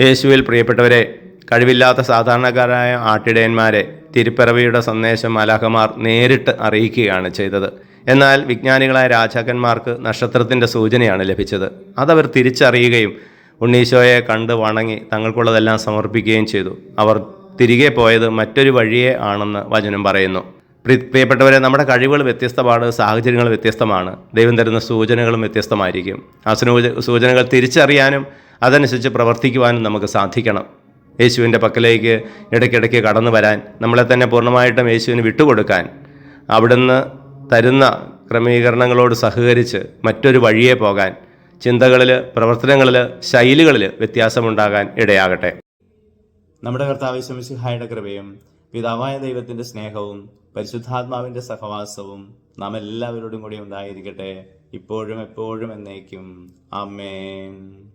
യേശുവിൽ പ്രിയപ്പെട്ടവരെ കഴിവില്ലാത്ത സാധാരണക്കാരായ ആട്ടിടയന്മാരെ തിരുപ്പിറവിയുടെ സന്ദേശം മലാഖമാർ നേരിട്ട് അറിയിക്കുകയാണ് ചെയ്തത്. എന്നാൽ വിജ്ഞാനികളായ രാജാക്കന്മാർക്ക് നക്ഷത്രത്തിന്റെ സൂചനയാണ് ലഭിച്ചത്. അതവർ തിരിച്ചറിയുകയും ഉണ്ണീശോയെ കണ്ട് വണങ്ങി തങ്ങൾക്കുള്ളതെല്ലാം സമർപ്പിക്കുകയും ചെയ്തു. അവർ തിരികെ പോയത് മറ്റൊരു വഴിയേ ആണെന്ന് വചനം പറയുന്നു. പ്രിയപ്പെട്ടവരെ നമ്മുടെ കഴിവുകൾ വ്യത്യസ്തമാണ് സാഹചര്യങ്ങൾ വ്യത്യസ്തമാണ്. ദൈവം തരുന്ന സൂചനകളും വ്യത്യസ്തമായിരിക്കും. ആ സൂചനകൾ തിരിച്ചറിയാനും അതനുസരിച്ച് പ്രവർത്തിക്കുവാനും നമുക്ക് സാധിക്കണം. യേശുവിന്റെ പക്കലേക്ക് ഇടയ്ക്കിടയ്ക്ക് കടന്നു വരാൻ നമ്മളെ തന്നെ പൂർണമായിട്ടും യേശുവിന് വിട്ടുകൊടുക്കാൻ അവിടുന്ന് തരുന്ന ക്രമീകരണങ്ങളോട് സഹകരിച്ച് മറ്റൊരു വഴിയെ പോകാൻ ചിന്തകളിൽ പ്രവർത്തനങ്ങളിൽ ശൈലികളിൽ വ്യത്യാസമുണ്ടാകാൻ ഇടയാകട്ടെ. നമ്മുടെ കർത്താവ് ശംസിഹായുടെ കൃപയും പിതാവായ ദൈവത്തിന്റെ സ്നേഹവും പരിശുദ്ധാത്മാവിന്റെ സഹവാസവും നാം എല്ലാവരോടും കൂടി ഉണ്ടായിരിക്കട്ടെ. ഇപ്പോഴും എപ്പോഴും എന്നേക്കും. ആമേൻ.